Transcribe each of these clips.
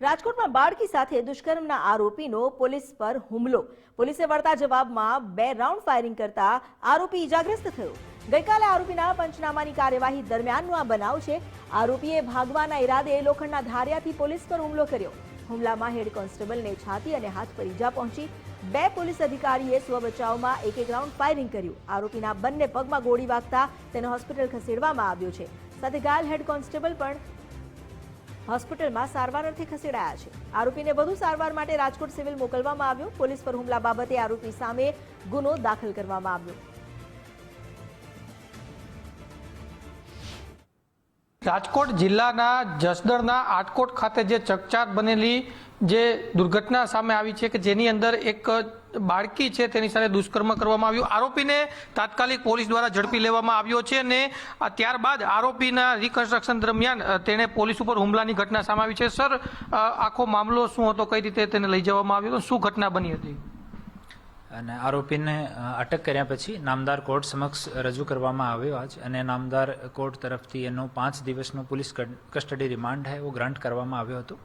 રાજકોટમાં બાળકી સાથે દુષ્કર્મના આરોપીનો પોલીસ પર હુમલો. પોલીસે વળતા જવાબમાં બે રાઉન્ડ ફાયરિંગ કરતા આરોપી ઇજાગ્રસ્ત થયો. ગઈકાલે આરોપીના પંચનામાની કાર્યવાહી દરમિયાનનો આ બનાવ છે. આરોપીએ ભાગવાના ઈરાદે લોખંડના ધારિયાથી પોલીસ પર હુમલો કર્યો. હુમલામાં હેડ કોન્સ્ટેબલને છાતી અને હાથ પર ઈજા પહોંચી. બે પોલીસ અધિકારીએ સ્વ બચાવમાં એક એક રાઉન્ડ ફાયરિંગ કર્યું. આરોપીના બંને પગમાં ગોળી વાગતા તેને હોસ્પિટલ ખસેડવામાં આવ્યો છે. સાથે ઘાયલ હેડ કોન્સ્ટેબલ પણ હોસ્પિટલમાં સારવાર અર્થે ખસેડાયા છે. આરોપીને વધુ સારવાર માટે રાજકોટ સિવિલ મોકલવામાં આવ્યો. પોલીસ પર હુમલા બાબતે આરોપી સામે ગુનો દાખલ કરવામાં આવ્યો. રાજકોટ જિલ્લાના જસદણના આટકોટ ખાતે જે ચકચાર બનેલી જે દુર્ઘટના સામે આવી છે કે જેની અંદર એક બાળકી છે તેની સાથે દુષ્કર્મ કરવામાં આવ્યું. આરોપીને તાત્કાલિક પોલીસ દ્વારા ઝડપી લેવામાં આવ્યો છે અને ત્યારબાદ આરોપીના રિકન્સ્ટ્રક્શન દરમિયાન તેણે પોલીસ ઉપર હુમલાની ઘટના સામે આવી છે. સર આખો મામલો શું હતો? કઈ રીતે તેને લઈ જવામાં આવ્યો? શું ઘટના બની હતી? અને આરોપીને અટક કર્યા પછી નામદાર કોર્ટ સમક્ષ રજૂ કરવામાં આવ્યો આજ અને નામદાર કોર્ટ તરફથી એનો પાંચ દિવસનો પોલીસ કસ્ટડી રિમાન્ડ હે એવો ગ્રાન્ટ કરવામાં આવ્યો હતો.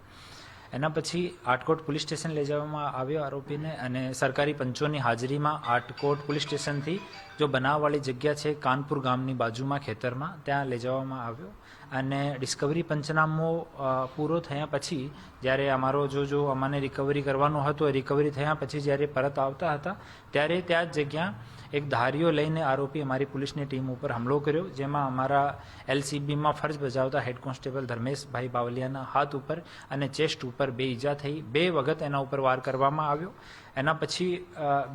એના પછી આટકોટ પોલીસ સ્ટેશન લઈ જવામાં આવ્યો આરોપીને અને સરકારી પંચોની હાજરીમાં આટકોટ પોલીસ સ્ટેશનથી જો બનાવવાળી જગ્યા છે કાનપુર ગામની બાજુમાં ખેતરમાં, ત્યાં લઈ જવામાં આવ્યો અને ડિસ્કવરી પંચનામો પૂરો થયા પછી જ્યારે અમારો જો જો અમાને રિકવરી કરવાનો હતો રિકવરી થયા પછી જ્યારે પરત આવતા હતા, ત્યારે ત્યાં જ જગ્યા એક ધારીઓ લઈને આરોપી અમારી પોલીસની ટીમ ઉપર હુમલો કર્યો, જેમાં અમારા એલસીબીમાં ફરજ બજાવતા હેડ કોન્સ્ટેબલ ધર્મેશભાઈ બાવલિયાના હાથ ઉપર અને ચેસ્ટ ઉપર બે ઈજા થઈ. બે વખત એના ઉપર વાર કરવામાં આવ્યો. એના પછી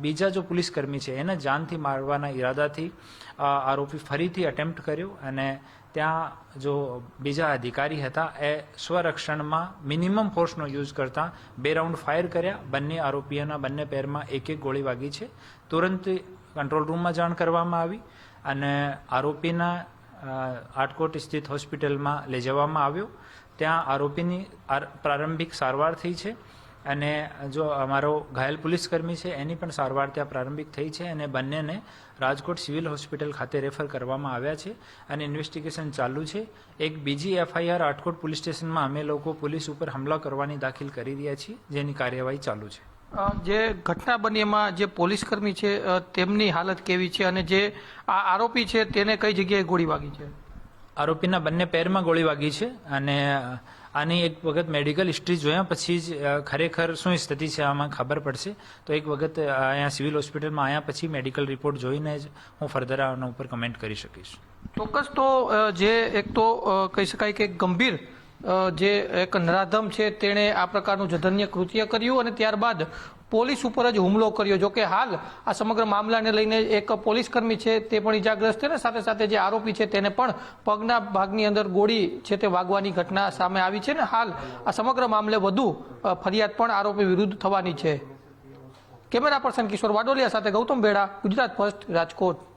બીજા જો પોલીસકર્મી છે, એને જાનથી મારવાના ઈરાદાથી આરોપી ફરીથી અટેમ્પ્ટ કર્યો અને ત્યાં જો બીજા અધિકારી હતા, એ સ્વરક્ષણમાં મિનિમમ ફોર્સનો યુઝ કરતા બે રાઉન્ડ ફાયર કર્યા. બંને આરોપીઓના બંને પેરમાં એક એક ગોળી વાગી છે. તુરંત કંટ્રોલ રૂમમાં જાણ કરવામાં આવી અને આરોપીના આટકોટ સ્થિત હોસ્પિટલમાં લઈ જવામાં આવ્યો. ત્યાં આરોપીની આર- પ્રારંભિક સારવાર થઈ છે. અને જો અમારો ઘાયલ પોલીસકર્મી છે, એની પણ સારવાર ત્યાં પ્રારંભિક થઈ છે અને બંનેને રાજકોટ સિવિલ હોસ્પિટલ ખાતે રેફર કરવામાં આવ્યા છે અને ઇન્વેસ્ટિગેશન ચાલુ છે. એક બીજી એફઆઈઆર આટકોટ પોલીસ સ્ટેશનમાં અમે લોકો પોલીસ ઉપર હુમલા કરવાની દાખલ કરી રહ્યા છીએ, જેની કાર્યવાહી ચાલુ છે. જે ઘટના બની એમાં જે પોલીસ કર્મી છે તેમની હાલત કેવી છે અને જે આ આરોપી છે, તેને કઈ જગ્યાએ ગોળી વાગી છે? આરોપીના બંને પેરમાં ગોળી વાગી છે અને આની એક વખત મેડિકલ હિસ્ટ્રી જોયા, પછી જ ખરેખર શું સ્થિતિ છે આમાં ખબર પડશે. તો એક વખત અહીંયા સિવિલ હોસ્પિટલમાં આવ્યા પછી મેડિકલ રિપોર્ટ જોઈને જ હું ફર્ધર આના ઉપર કમેન્ટ કરી શકીશ. ચોક્કસ તો જે એક તો કહી શકાય કે ગંભીર જે એક નરાધમ છે, તેણે આ પ્રકારનું જધન્ય કૃત્ય કર્યું અને ત્યારબાદ પોલીસ ઉપર જ હુમલો કર્યો. જો કે હાલ આ સમગ્ર મામલાને લઈને એક પોલીસ કર્મી છે તે પણ ઇજાગ્રસ્ત છે ને સાથે સાથે જે આરોપી છે તેને પણ પગના ભાગની અંદર ગોળી છે તે વાગવાની ઘટના સામે આવી છે ને હાલ આ સમગ્ર મામલે વધુ ફરિયાદ પણ આરોપી વિરુદ્ધ થવાની છે. કેમેરા પર્સન કિશોર વાડોલિયા સાથે ગૌતમ બેડા ગુજરાત ફર્સ્ટ, રાજકોટ.